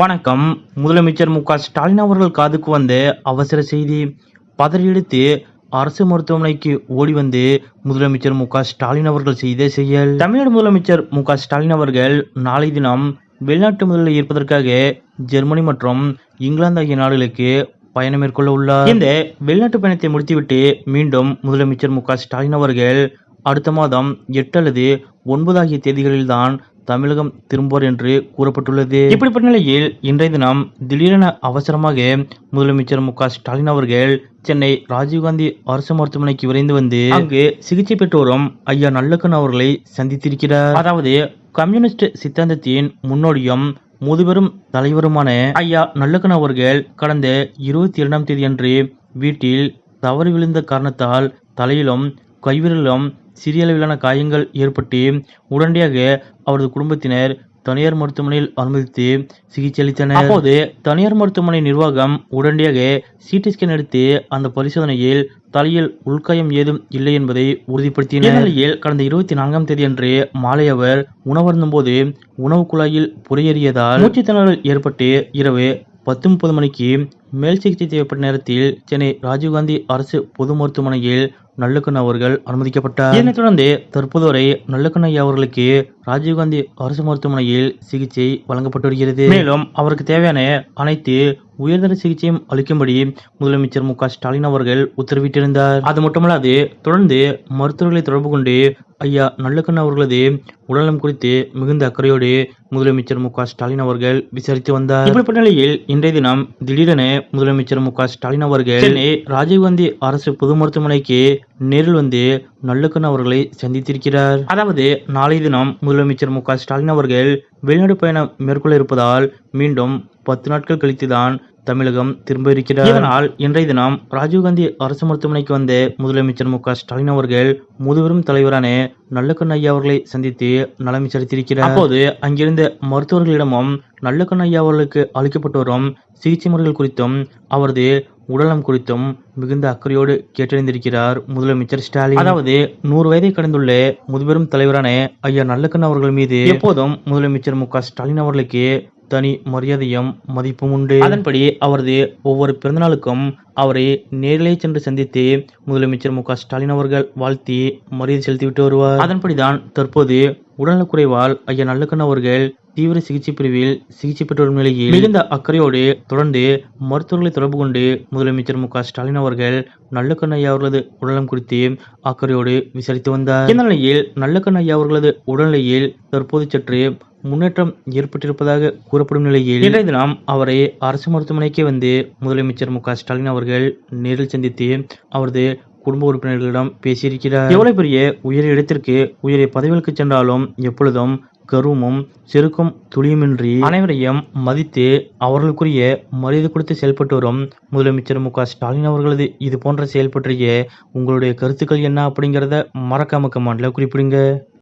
வணக்கம். முதலமைச்சர் மு க ஸ்டாலின் அவர்கள் காதுக்கு வந்த அவசர செய்தி பதறியெடுத்து அரசு மருத்துவமனைக்கு ஓடி வந்து முதலமைச்சர் மு க ஸ்டாலின் அவர்கள் செய்த செயல். தமிழ்நாடு முதலமைச்சர் மு க ஸ்டாலின் அவர்கள் நாளை தினம் வெளிநாட்டு முதலில் இருப்பதற்காக ஜெர்மனி மற்றும் இங்கிலாந்து ஆகிய நாடுகளுக்கு பயணம் மேற்கொள்ள உள்ளார். இந்த வெளிநாட்டு பயணத்தை முடித்துவிட்டு மீண்டும் முதலமைச்சர் மு க ஸ்டாலின் அவர்கள் அடுத்த மாதம் எட்டு அல்லது ஒன்பது ஆகிய தேதிகளில்தான் தமிழகம் திரும்புவார் என்று கூறப்பட்டுள்ளது. இப்படிப்பட்ட நிலையில் இன்றைய தினம் திடீரென அவசரமாக முதலமைச்சர் மு ஸ்டாலின் அவர்கள் சென்னை ராஜீவ்காந்தி அரசு மருத்துவமனைக்கு விரைந்து வந்து அங்கு சிகிச்சை பெற்று வரும் ஐயா நல்லக்கண் அவர்களை சந்தித்திருக்கிறார். அதாவது கம்யூனிஸ்ட் சித்தாந்தத்தின் முன்னோடியும் முதுபெரும் தலைவருமான ஐயா நல்லக்கண் அவர்கள் கடந்த இருபத்தி இரண்டாம் தேதி அன்று வீட்டில் தவறி விழுந்த காரணத்தால் தலையிலும் கைவிரலும் சிறிய அளவிலான காயங்கள் ஏற்பட்டு உடனடியாக அவரது குடும்பத்தினர் தனியார் மருத்துவமனையில் அனுமதித்து சிகிச்சை அளித்தனர். அப்போது தனியார் மருத்துவமனை நிர்வாகம் உடனடியாக சிடி ஸ்கேன் எடுத்து அந்த பரிசோதனையில் தலையில் உள்காயம் ஏதும் இல்லை என்பதை உறுதிப்படுத்தினர். இந்த நிலையில் கடந்த இருபத்தி நான்காம் தேதி அன்று மாலை அவர் உணவருந்தும் போது உணவு குழாயில் புரையேறியதால் மூச்சுத்திணறல் ஏற்பட்டு இரவு பத்து முப்பது மணிக்கு மேல் சிகிச்சை தேவைப்பட்ட நேரத்தில் சென்னை ராஜீவ்காந்தி அரசு பொது மருத்துவமனையில் நல்லக்கண் அவர்கள் அனுமதிக்கப்பட்டார். இதனைத் தொடர்ந்து தற்போது வரை நல்லக்கண் ஐயா அவர்களுக்கு ராஜீவ்காந்தி அரசு மருத்துவமனையில் சிகிச்சை வழங்கப்பட்டு வருகிறது. மேலும் அவருக்கு தேவையான அனைத்து உயர்தர சிகிச்சையும் அளிக்கும்படி முதலமைச்சர் மு ஸ்டாலின் அவர்கள் உத்தரவிட்டிருந்தார். அது மட்டுமல்லாது தொடர்ந்து மருத்துவர்களை தொடர்பு கொண்டு ஐயா நல்லக்கண் அவர்களது உடல்நலம் குறித்து மிகுந்த அக்கறையோடு முதலமைச்சர் மு ஸ்டாலின் அவர்கள் விசாரித்து வந்தார். இப்படிப்பட்ட நிலையில் இன்றைய தினம் திடீரென முதலமைச்சர் மு ஸ்டாலின் அவர்கள் சென்னை ராஜீவ்காந்தி அரசு பொது மருத்துவமனைக்கு நேரில் வந்து நல்லக்கண் அவர்களை சந்தித்திருக்கிறார். அதாவது நாளை தினம் முதலமைச்சர் மு ஸ்டாலின் அவர்கள் வெளிநாடு பயணம் மேற்கொள்ள இருப்பதால் மீண்டும் பத்து நாட்கள் கழித்துதான் தமிழகம் திரும்ப இருக்கிறார். இதனால் இன்றைய தினம் ராஜீவ்காந்தி அரசு மருத்துவமனைக்கு வந்த முதலமைச்சர் மு க ஸ்டாலின் அவர்கள் முதுபெரும் தலைவரான நல்லக்கண் ஐயா அவர்களை சந்தித்து நலம் விசாரித்திருக்கிறார். அப்போது அங்கிருந்த மருத்துவர்களிடமும் நல்லக்கண் ஐயா அவர்களுக்கு அளிக்கப்பட்டு வரும் சிகிச்சை முறைகள் குறித்தும் அவரது உடலம் குறித்தும் மிகுந்த அக்கறையோடு கேட்டறிந்திருக்கிறார் முதலமைச்சர் ஸ்டாலின். அதாவது நூறு வயதை கடந்துள்ள முதுபெரும் தலைவரான ஐயா நல்லக்கண் அவர்கள் மீது எப்போதும் முதலமைச்சர் மு க ஸ்டாலின் அவர்களுக்கு தனி மரியாதையும் மதிப்பும் உண்டு. அதன்படி அவரது ஒவ்வொரு பிறந்தநாளுக்கும் அவரை நேரிலே சென்று சந்தித்து முதலமைச்சர் மு க ஸ்டாலின் அவர்கள் வாழ்த்தி மரியாதை செலுத்திவிட்டு வருவார். அதன்படிதான் தற்போது உடல்நலக்குறைவால் ஐயா நல்லக்கண் அவர்கள் தீவிர சிகிச்சை பிரிவில் சிகிச்சை பெற்று வரும் நிலையில் மிகுந்த அக்கறையோடு தொடர்ந்து மருத்துவர்களை தொடர்பு கொண்டு முதலமைச்சர் மு ஸ்டாலின் அவர்கள் நல்லக்கண்ணையா அவர்களது உடலம் குறித்து அக்கறையோடு விசாரித்து வந்தார். இந்த நிலையில் நல்லக்கண்ணையா அவர்களது உடல்நிலையில் தற்போது சற்று முன்னேற்றம் ஏற்பட்டிருப்பதாக கூறப்படும் நிலையில் இன்றைய தினம் அவரை அரசு மருத்துவமனைக்கு வந்து முதலமைச்சர் மு ஸ்டாலின் அவர்கள் நேரில் சந்தித்து அவரது குடும்ப உறுப்பினர்களிடம் பேசியிருக்கிறார். எவ்வளவு பெரிய உயரிய இடத்திற்கு உயரிய பதவிகளுக்கு சென்றாலும் எப்பொழுதும் கருவமும் செருக்கும் துளியுமின்றி அனைவரையும் மதித்து அவர்களுக்குரிய மரியாதை கொடுத்து செயல்பட்டு வரும் முதலமைச்சர் மு க ஸ்டாலின் அவர்களது இது போன்ற செயல் பற்றிய உங்களுடைய கருத்துக்கள் என்ன அப்படிங்கிறத மறக்காம கமெண்ட்ல குறிப்பிடுங்க.